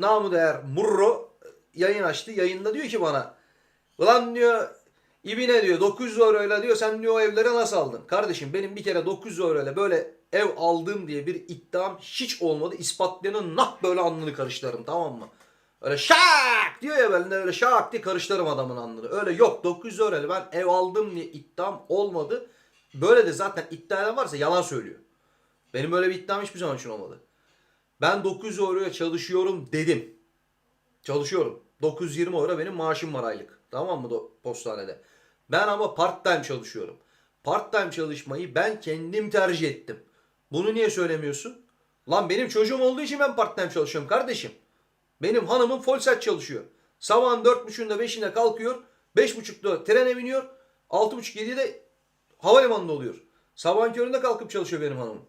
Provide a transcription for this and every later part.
namı değer Murro yayın açtı. Yayında diyor ki bana ulan diyor İbine diyor 900 euroyla diyor sen diyor o evleri nasıl aldın? Kardeşim benim bir kere 900 euroyla böyle ev aldım diye bir iddiam hiç olmadı. İspatlayanın nah böyle alnını karıştırırım tamam mı? Öyle şak diyor ya ben de öyle şak diye karıştırırım adamın alnını. Öyle yok 900 euroyla ben ev aldım diye iddiam olmadı. Böyle de zaten iddia varsa yalan söylüyor. Benim böyle bir iddiam hiçbir zaman için olmadı. Ben 900 euroya çalışıyorum dedim. Çalışıyorum. 920 euro benim maaşım var aylık. Tamam mı postanede? Ben ama part time çalışıyorum. Part time çalışmayı ben kendim tercih ettim. Bunu niye söylemiyorsun? Lan benim çocuğum olduğu için ben part time çalışıyorum kardeşim. Benim hanımım full set çalışıyor. Sabahın 4.30'unda 5'inde kalkıyor. 5.30'da trene biniyor. 6.30-7'de havalimanında oluyor. Sabahın köründe kalkıp çalışıyor benim hanımım.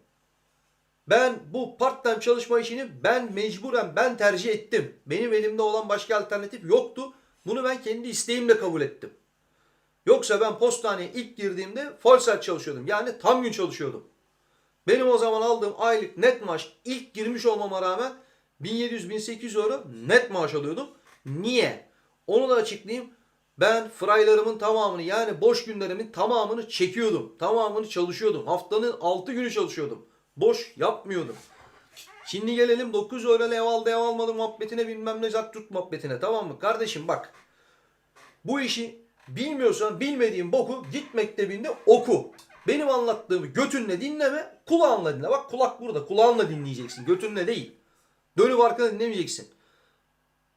Ben bu part time çalışma işini ben mecburen ben tercih ettim. Benim elimde olan başka alternatif yoktu. Bunu ben kendi isteğimle kabul ettim. Yoksa ben postaneye ilk girdiğimde full saat çalışıyordum. Yani tam gün çalışıyordum. Benim o zaman aldığım aylık net maaş ilk girmiş olmama rağmen 1700-1800 euro net maaş alıyordum. Niye? Onu da açıklayayım. Ben fraylarımın tamamını yani boş günlerimin tamamını çekiyordum. Tamamını çalışıyordum. Haftanın 6 günü çalışıyordum. Boş yapmıyordum. Şimdi gelelim 9 euro ev aldı ev almadı muhabbetine bilmem ne zat tut muhabbetine tamam mı? Kardeşim bak bu işi bilmiyorsan bilmediğin boku git mektebinde oku. Benim anlattığımı götünle dinleme kulağınla dinle. Bak kulak burada kulağınla dinleyeceksin götünle değil. Dönüp arkana dinlemeyeceksin.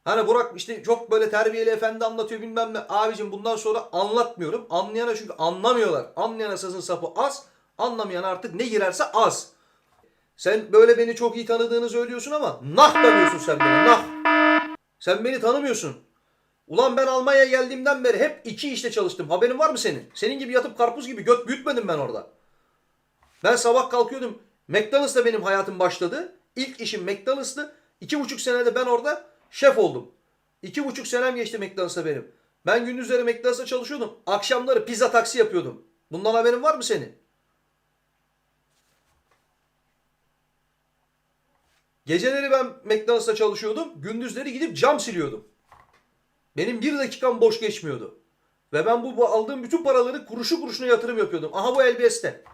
Hani Burak işte çok böyle terbiyeli efendi anlatıyor bilmem ne. Abicim bundan sonra anlatmıyorum. Anlayana çünkü anlamıyorlar. Anlayana sazın sapı az. Anlamayan artık ne girerse az. Sen böyle beni çok iyi tanıdığını söylüyorsun ama nah tanıyorsun sen beni nah. Sen beni tanımıyorsun. Ulan ben Almanya'ya geldiğimden beri hep iki işte çalıştım. Haberin var mı senin? Senin gibi yatıp karpuz gibi göt büyütmedim ben orada. Ben sabah kalkıyordum. McDonald's'ta benim hayatım başladı. İlk işim McDonald's'tı. İki buçuk senede ben orada şef oldum. İki buçuk senem geçti McDonald's'ta benim. Ben gündüzleri McDonald's'ta çalışıyordum. Akşamları pizza taksi yapıyordum. Bundan haberin var mı senin? Geceleri ben McDonald's'ta çalışıyordum. Gündüzleri gidip cam siliyordum. Benim bir dakikam boş geçmiyordu. Ve ben bu, bu aldığım bütün paraları kuruşu kuruşuna yatırım yapıyordum. Aha bu LBS'te.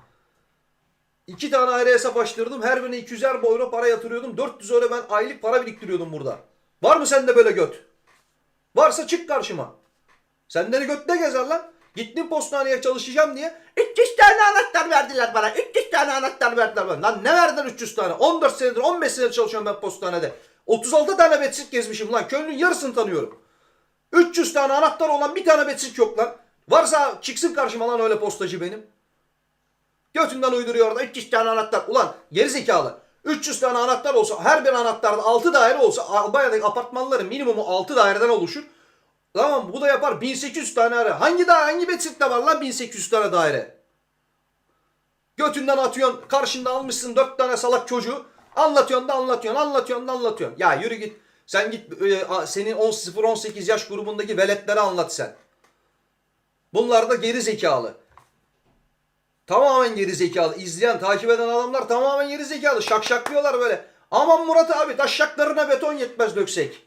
İki tane ayrı hesap açtırdım. Her birine 200'er euro para yatırıyordum. 400 euro ben aylık para biriktiriyordum burada. Var mı sende böyle göt? Varsa çık karşıma. Senden göt ne gezer lan? Gittim postaneye çalışacağım diye 300 tane anahtar verdiler bana. 300 tane anahtar verdiler bana. Lan ne verdiler 300 tane? 14 senedir 15 senedir çalışıyorum ben postanede. 36 tane betsit gezmişim lan. Köylünün yarısını tanıyorum. 300 tane anahtar olan bir tane betsit yok lan. Varsa çıksın karşıma lan öyle postacı benim. Götünden uyduruyor orada 300 tane anahtar. Ulan geri zekalı. 300 tane anahtar olsa her bir anahtarda 6 daire olsa Almanya'daki apartmanların minimumu 6 daireden oluşur. Tamam bu da yapar 1800 tane ara. Hangi daire hangi betsitte var lan 1800 tane daire? Götünden atıyorsun karşında almışsın 4 tane salak çocuğu. Anlatıyorsun da anlatıyorsun anlatıyorsun da anlatıyorsun. Ya yürü git. Sen git e, senin 10-0-18 yaş grubundaki veletlere anlat sen. Bunlar da geri zekalı. Tamamen geri zekalı. İzleyen, takip eden adamlar tamamen geri zekalı. Şakşaklıyorlar böyle. Aman Murat abi taşşaklarına beton yetmez döksek.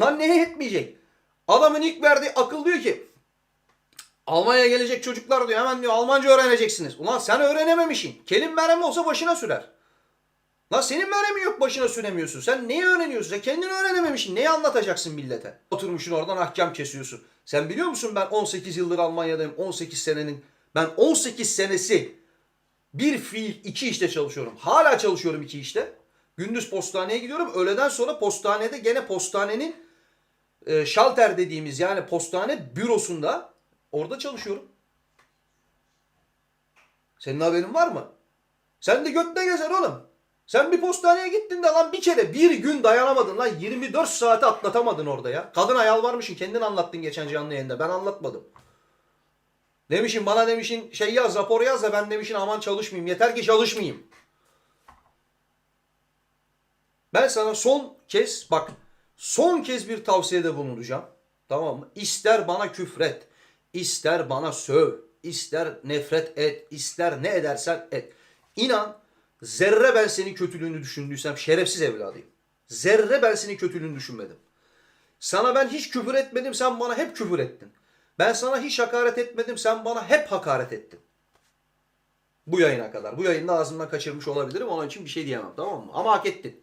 Lan neye yetmeyecek? Adamın ilk verdiği akıl diyor ki Almanya'ya gelecek çocuklar diyor hemen diyor Almanca öğreneceksiniz. Ulan sen öğrenememişsin. Kelim merhem olsa başına sürer. Lan senin meremin yok başına süremiyorsun. Sen neyi öğreniyorsun? Sen kendini öğrenememişsin. Neyi anlatacaksın millete? Oturmuşsun oradan ahkam kesiyorsun. Sen biliyor musun ben 18 yıldır Almanya'dayım. 18 senenin. Ben 18 senesi bir fiil iki işte çalışıyorum. Hala çalışıyorum iki işte. Gündüz postaneye gidiyorum. Öğleden sonra postanede gene postanenin e, şalter dediğimiz yani postane bürosunda orada çalışıyorum. Senin haberin var mı? Sen de götte gezer oğlum. Sen bir postaneye gittin de lan bir kere bir gün dayanamadın lan 24 saati atlatamadın orada ya. Kadın ayal varmışsın kendin anlattın geçen canlı yayında ben anlatmadım. Demişin bana demişin şey yaz rapor yaz da ben demişin aman çalışmayayım yeter ki çalışmayayım. Ben sana son kez bak son kez bir tavsiyede bulunacağım. Tamam mı? İster bana küfret, ister bana söv, ister nefret et, ister ne edersen et. İnan zerre ben senin kötülüğünü düşündüysem şerefsiz evladıyım. Zerre ben senin kötülüğünü düşünmedim. Sana ben hiç küfür etmedim sen bana hep küfür ettin. Ben sana hiç hakaret etmedim sen bana hep hakaret ettin. Bu yayına kadar. Bu yayında ağzımdan kaçırmış olabilirim. Onun için bir şey diyemem tamam mı? Ama hak ettin.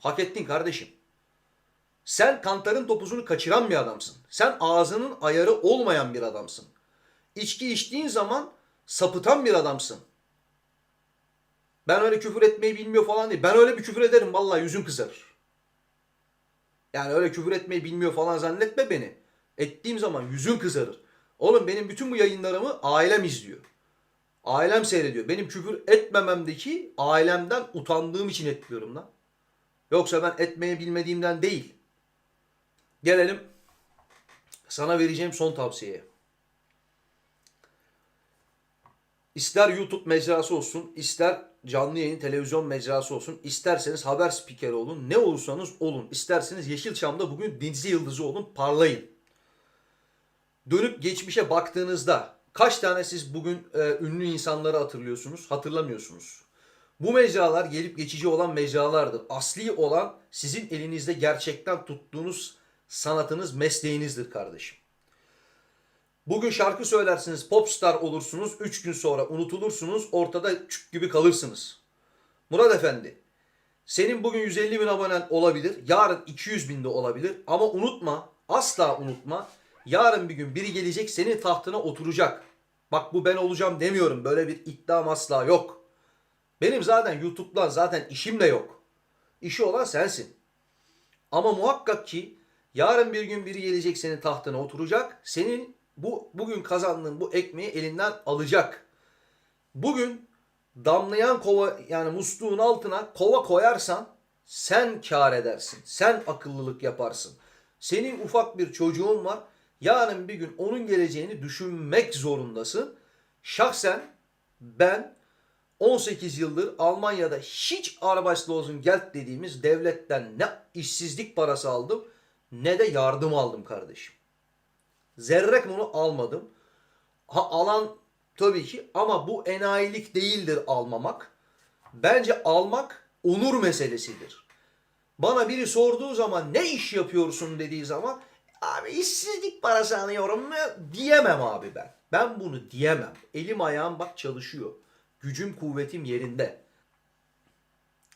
Hak ettin kardeşim. Sen kantarın topuzunu kaçıran bir adamsın. Sen ağzının ayarı olmayan bir adamsın. İçki içtiğin zaman sapıtan bir adamsın. Ben öyle küfür etmeyi bilmiyor falan değil. Ben öyle bir küfür ederim vallahi yüzüm kızarır. Yani öyle küfür etmeyi bilmiyor falan zannetme beni. Ettiğim zaman yüzün kızarır. Oğlum benim bütün bu yayınlarımı ailem izliyor. Ailem seyrediyor. Benim küfür etmememdeki ailemden utandığım için etmiyorum lan. Yoksa ben etmeyi bilmediğimden değil. Gelelim sana vereceğim son tavsiyeye. İster YouTube mecrası olsun, ister canlı yayın televizyon mecrası olsun, isterseniz haber spikeri olun, ne olursanız olun. İsterseniz Yeşilçam'da bugün dizi yıldızı olun, parlayın. Dönüp geçmişe baktığınızda kaç tane siz bugün e, ünlü insanları hatırlıyorsunuz, hatırlamıyorsunuz. Bu mecralar gelip geçici olan mecralardır. Asli olan sizin elinizde gerçekten tuttuğunuz sanatınız, mesleğinizdir kardeşim. Bugün şarkı söylersiniz, popstar olursunuz, 3 gün sonra unutulursunuz, ortada çük gibi kalırsınız. Murat Efendi, senin bugün 150 bin abonen olabilir, yarın 200 bin de olabilir ama unutma, asla unutma, yarın bir gün biri gelecek senin tahtına oturacak. Bak bu ben olacağım demiyorum, böyle bir iddiam asla yok. Benim zaten YouTube'dan zaten işim de yok. İşi olan sensin. Ama muhakkak ki yarın bir gün biri gelecek senin tahtına oturacak. Senin bu bugün kazandığın bu ekmeği elinden alacak. Bugün damlayan kova yani musluğun altına kova koyarsan sen kar edersin. Sen akıllılık yaparsın. Senin ufak bir çocuğun var. Yarın bir gün onun geleceğini düşünmek zorundasın. Şahsen ben 18 yıldır Almanya'da hiç Arbeitslosen Geld dediğimiz devletten ne işsizlik parası aldım ne de yardım aldım kardeşim. Zerrek bunu almadım. Ha, alan tabii ki ama bu enayilik değildir almamak. Bence almak onur meselesidir. Bana biri sorduğu zaman ne iş yapıyorsun dediği zaman abi işsizlik parası alıyorum mu diyemem abi ben. Ben bunu diyemem. Elim ayağım bak çalışıyor. Gücüm kuvvetim yerinde.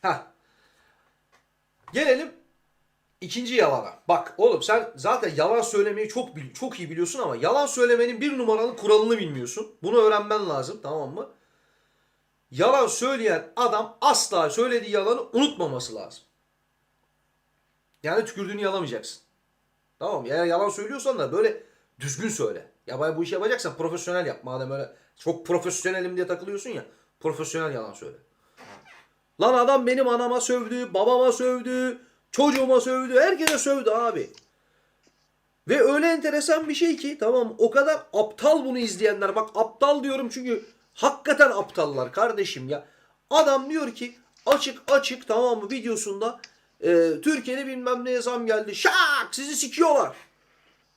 Ha. Gelelim ikinci yalana. Bak oğlum sen zaten yalan söylemeyi çok çok iyi biliyorsun ama yalan söylemenin bir numaralı kuralını bilmiyorsun. Bunu öğrenmen lazım tamam mı? Yalan söyleyen adam asla söylediği yalanı unutmaması lazım. Yani tükürdüğünü yalamayacaksın. Tamam mı? Eğer yalan söylüyorsan da böyle düzgün söyle. Ya bu işi yapacaksan profesyonel yap. Madem öyle çok profesyonelim diye takılıyorsun ya. Profesyonel yalan söyle. Lan adam benim anama sövdü, babama sövdü, çocuğuma sövdü, herkese sövdü abi. Ve öyle enteresan bir şey ki tamam o kadar aptal bunu izleyenler bak aptal diyorum çünkü hakikaten aptallar kardeşim ya. Adam diyor ki açık açık tamam mı videosunda e, Türkiye'de bilmem neye zam geldi şak sizi sikiyorlar.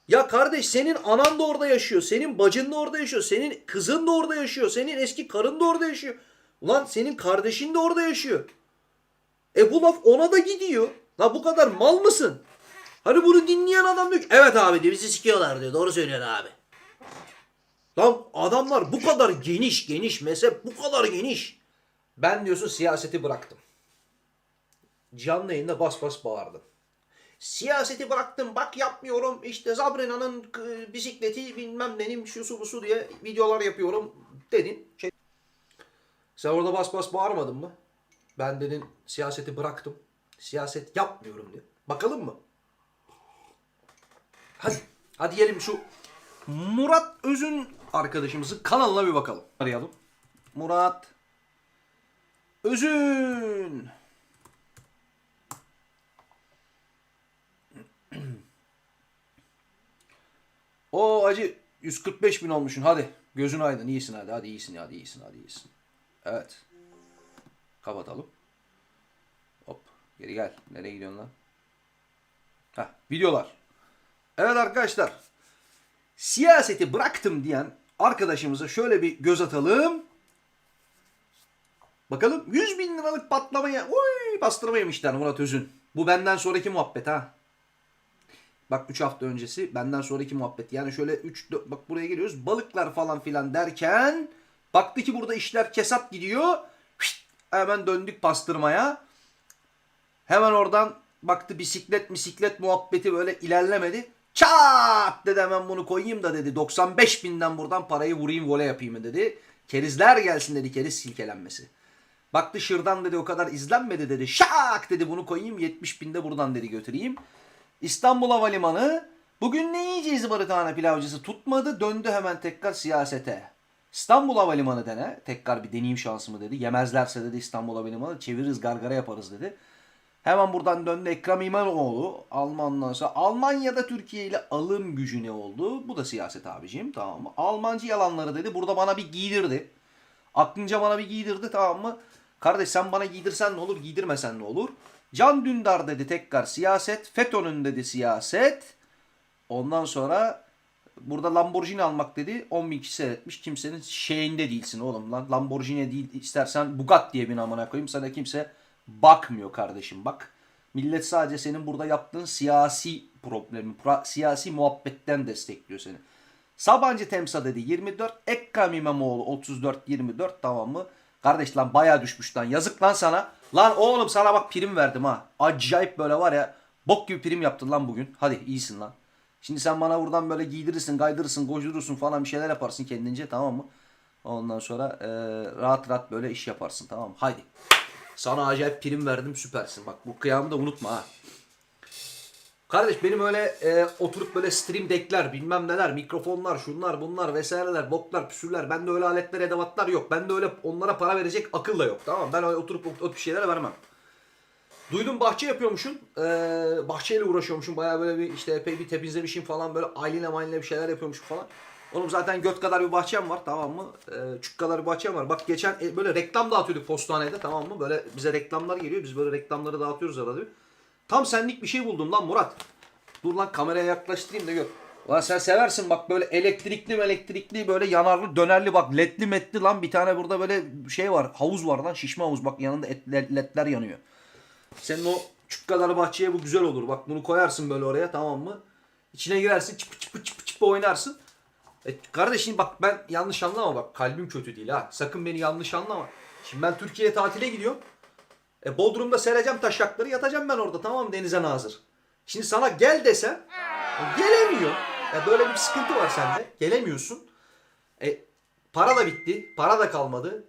Ya kardeş senin anan da orada yaşıyor. Senin bacın da orada yaşıyor. Senin kızın da orada yaşıyor. Senin eski karın da orada yaşıyor. Ulan senin kardeşin de orada yaşıyor. E bu laf ona da gidiyor. La bu kadar mal mısın? Hani bunu dinleyen adam diyor ki evet abi diyor bizi sikiyorlar diyor. Doğru söylüyor abi. Lan adamlar bu kadar geniş geniş mezhep bu kadar geniş. Ben diyorsun siyaseti bıraktım. Canlı yayında bas bas bağırdım. Siyaseti bıraktım bak yapmıyorum işte Zabrina'nın e, bisikleti bilmem nenim şusu busu diye videolar yapıyorum dedin. Şey... Sen orada bas bas bağırmadın mı? Ben dedin siyaseti bıraktım. Siyaset yapmıyorum diye. Bakalım mı? Hadi. Hadi gelin şu Murat Özün arkadaşımızın kanalına bir bakalım. Arayalım. Murat Özün. O acı 145 bin olmuşsun hadi. Gözün aydın iyisin hadi hadi iyisin hadi iyisin hadi iyisin. Evet. Kapatalım. Geri gel. Nereye gidiyorsun lan? Heh, videolar. Evet arkadaşlar. Siyaseti bıraktım diyen arkadaşımıza şöyle bir göz atalım. Bakalım 100 bin liralık patlamaya, oy bastırma yemişler Murat Özün. Bu benden sonraki muhabbet ha. Bak 3 hafta öncesi benden sonraki muhabbet. Yani şöyle 3 bak buraya geliyoruz. Balıklar falan filan derken baktı ki burada işler kesat gidiyor. Hemen döndük pastırmaya. Hemen oradan baktı bisiklet bisiklet muhabbeti böyle ilerlemedi. Çat dedi hemen bunu koyayım da dedi. 95 binden buradan parayı vurayım voley yapayım dedi. Kerizler gelsin dedi keriz silkelenmesi. Baktı şırdan dedi o kadar izlenmedi dedi. Şak dedi bunu koyayım 70 binde buradan dedi götüreyim. İstanbul Havalimanı bugün ne yiyeceğiz barıtane pilavcısı tutmadı döndü hemen tekrar siyasete. İstanbul Havalimanı dene tekrar bir deneyim şansımı dedi. Yemezlerse dedi İstanbul Havalimanı çeviririz gargara yaparız dedi. Hemen buradan döndü Ekrem İmamoğlu Almandan sonra Almanya'da Türkiye ile alım gücü ne oldu? Bu da siyaset abicim tamam mı? Almancı yalanları dedi burada bana bir giydirdi. Aklınca bana bir giydirdi tamam mı? Kardeş sen bana giydirsen ne olur giydirmesen ne olur? Can Dündar dedi tekrar siyaset. FETÖ'nün dedi siyaset. Ondan sonra burada Lamborghini almak dedi. 10 bin kişi seyretmiş. Kimsenin şeyinde değilsin oğlum lan. Lamborghini değil istersen Bugatti'ye bin amına koyayım. Sana kimse bakmıyor kardeşim bak. Millet sadece senin burada yaptığın siyasi problemi, siyasi muhabbetten destekliyor seni. Sabancı Temsa dedi 24. Ekrem İmamoğlu 34-24 tamam mı? Kardeş lan bayağı düşmüş lan. Yazık lan sana. Lan oğlum sana bak prim verdim ha. Acayip böyle var ya. Bok gibi prim yaptın lan bugün. Hadi iyisin lan. Şimdi sen bana buradan böyle giydirirsin, gaydırırsın, gocurursun falan bir şeyler yaparsın kendince tamam mı? Ondan sonra eee, rahat rahat böyle iş yaparsın tamam mı? Haydi. Sana acayip prim verdim süpersin. Bak bu kıyamı da unutma ha. Kardeş benim öyle e, oturup böyle stream deckler bilmem neler mikrofonlar şunlar bunlar vesaireler boklar püsürler bende öyle aletler edevatlar yok. Bende öyle onlara para verecek akıl da yok tamam? Ben öyle oturup o, tip şeylere vermem. Duydum bahçe yapıyormuşsun. E, bahçeyle uğraşıyormuşsun. Bayağı böyle bir işte epey bir temizlemişim falan böyle aileyle mayleyle bir şeyler yapıyormuşum falan. Oğlum zaten göt kadar bir bahçem var tamam mı? E, çük kadar bir bahçem var. Bak geçen e, böyle reklam dağıtıyorduk postanede tamam mı? Böyle bize reklamlar geliyor. Biz böyle reklamları dağıtıyoruz arada bir. Tam senlik bir şey buldum lan Murat. Dur lan kameraya yaklaştırayım da gör. Ulan sen seversin bak böyle elektrikli elektrikli böyle yanarlı dönerli bak ledli metli lan bir tane burada böyle şey var havuz var lan şişme havuz bak yanında et, led- ledler yanıyor. Senin o çük kadar bahçeye bu güzel olur. Bak bunu koyarsın böyle oraya tamam mı? İçine girersin çıpı çıpı çıpı çıpı oynarsın. E, kardeşim bak ben yanlış anlama bak kalbim kötü değil ha. Sakın beni yanlış anlama. Şimdi ben Türkiye'ye tatile gidiyorum. E, Bodrum'da sereceğim taşakları yatacağım ben orada tamam mı denize nazır. Şimdi sana gel desem e, gelemiyor. Ya böyle bir sıkıntı var sende. Gelemiyorsun. E, para da bitti. Para da kalmadı.